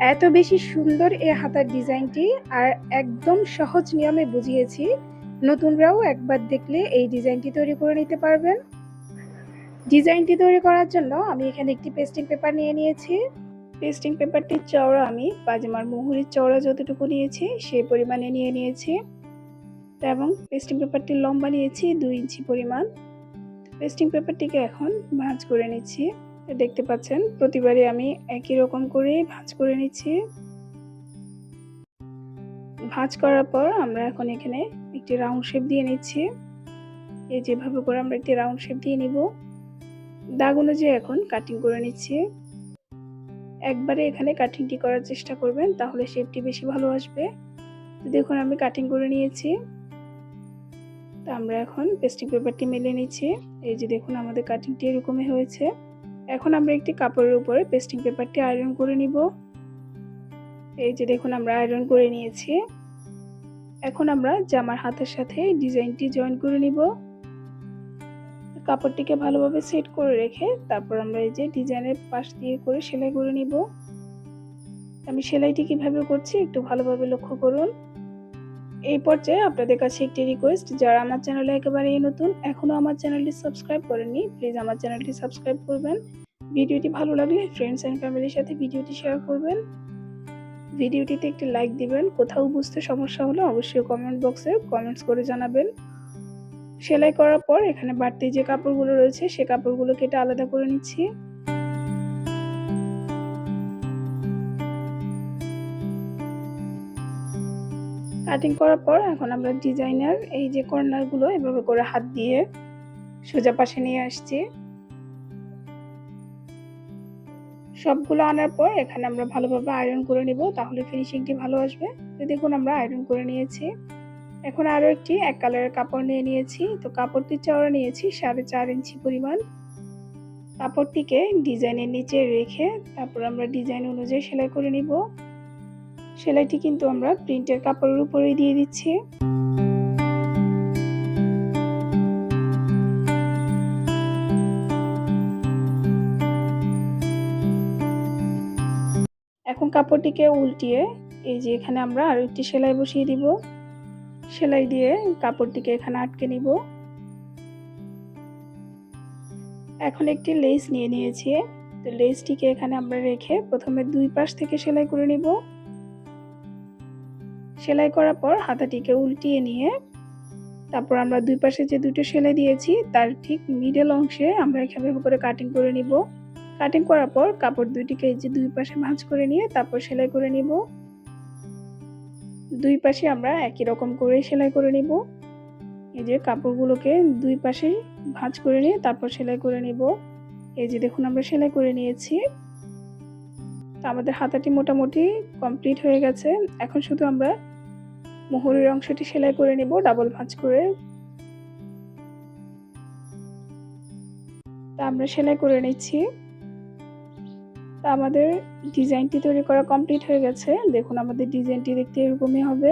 এত বেশি সুন্দর এই হাতার ডিজাইনটি আর একদম সহজ নিয়মে বুঝিয়েছি। নতুনরাও একবার দেখলে এই ডিজাইনটি তৈরি করে নিতে পারবেন। ডিজাইনটি তৈরি করার জন্য আমি এখানে একটি পেস্টিং পেপার নিয়ে নিয়েছি। পেস্টিং পেপারটির চওড়া আমি পাজামার মুহুরির চওড়া যতটুকু নিয়েছি সেই পরিমাণে নিয়ে নিয়েছি। এবং পেস্টিং পেপারটির লম্বা নিয়েছি দুই ইঞ্চি পরিমাণ। পেস্টিং পেপারটিকে এখন ভাঁজ করে নিচ্ছি। দেখতে পাচ্ছেন প্রতিবারই আমি একই রকম করে ভাঁজ করে নিচ্ছি। ভাঁজ করার পর আমরা এখন এখানে একটি রাউন্ড শেপ দিয়ে নিচ্ছি। এই যেভাবে করে আমরা একটি রাউন্ড শেপ দিয়ে নিব। দাগ অনুযায়ী এখন কাটিং করে নিচ্ছি। একবারে এখানে কাটিংটি করার চেষ্টা করবেন, তাহলে শেপটি বেশি ভালো আসবে। দেখুন, আমি কাটিং করে নিয়েছি। তা আমরা এখন পেস্টিং পেপারটি মেলে নিচ্ছি। এই যে দেখুন, আমাদের কাটিংটি এরকমই হয়েছে। এখন আমরা একটি কাপড়ের উপরে পেস্টিং পেপারটি আয়রন করে নিব। এই যে দেখুন, আমরা আয়রন করে নিয়েছি। এখন আমরা জামার হাতের সাথে ডিজাইনটি জয়েন করে নিব। কাপড়টিকে ভালোভাবে সেট করে রেখে তারপর আমরা এই যে ডিজাইনের পাশ দিয়ে করে সেলাই করে নিব। আমি সেলাইটি কীভাবে করছি একটু ভালোভাবে লক্ষ্য করুন। এই পর্যায়ে আপনাদের কাছে একটি রিকোয়েস্ট যারা আমার চ্যানেলে একেবারেই নতুন এখনও আমার চ্যানেলটি সাবস্ক্রাইব করেননি প্লিজ আমার চ্যানেলটি সাবস্ক্রাইব করবেন। ভিডিওটি ভালো লাগলে ফ্রেন্ডস অ্যান্ড ফ্যামিলির সাথে ভিডিওটি শেয়ার করবেন। ভিডিওটিতে একটি লাইক দিবেন। কোথাও বুঝতে সমস্যা হলে অবশ্যই কমেন্ট বক্সে কমেন্টস করে জানাবেন। সেলাই করার পর এখানে বাড়তি যে কাপড়গুলো রয়েছে, সে কাপড়গুলো কেটে আলাদা করে নিচ্ছি। কাটিং করার পর এখন আমরা ডিজাইনার এই যে কর্নারগুলো এভাবে করে হাত দিয়ে সোজা পাশে নিয়ে আসছি। সবগুলো আনার পর এখানে আমরা ভালোভাবে আয়রন করে নিব, তাহলে ফিনিশিংটি ভালো আসবে। তো দেখুন আমরা আয়রন করে নিয়েছি। এখন আরও একটি, এক কালারের কাপড় নিয়ে নিয়েছি। তো কাপড়টির চওড়া নিয়েছি সাড়ে চার ইঞ্চি পরিমাণ। কাপড়টিকে ডিজাইনের নিচে রেখে তারপর আমরা ডিজাইন অনুযায়ী সেলাই করে নিব। সেলাইটি কিন্তু আমরা প্রিন্টের কাপড়ের উপরেই দিয়ে দিচ্ছি। এখন কাপড়টিকে উল্টিয়ে এই যে এখানে আমরা আরও একটি সেলাই বসিয়ে দিব। সেলাই দিয়ে কাপড়টিকে এখানে আটকে নিব। এখন একটি লেস নিয়ে নিয়েছি। তো লেসটিকে এখানে আমরা রেখে প্রথমে দুই পাশ থেকে সেলাই করে নিব। সেলাই করার পর হাতাটিকে উল্টিয়ে নিয়ে তারপর আমরা দুই পাশে যে দুটো সেলাই দিয়েছি, তার ঠিক মিডল অংশে আমরা এখানে করে কাটিং করে নিব। কাটিং করার পর কাপড় দুইটিকে এই যে দুই পাশে ভাঁজ করে নিয়ে তারপর সেলাই করে নিব। দুই পাশে আমরা একই রকম করে সেলাই করে নিব। এই যে কাপড়গুলোকে দুই পাশে ভাঁজ করে নিয়ে তারপর সেলাই করে নিব। এই যে দেখুন আমরা সেলাই করে নিয়েছি। তো আমাদের হাতাটি মোটামুটি কমপ্লিট হয়ে গেছে। এখন শুধু আমরা মোহরের অংশটি সেলাই করে নিব, ডাবল ভাঁজ করে। তা আমরা সেলাই করে নিচ্ছি। আমাদের ডিজাইনটি তৈরি করা কমপ্লিট হয়ে গেছে। দেখুন আমাদের ডিজাইনটি দেখতে এরকমই হবে।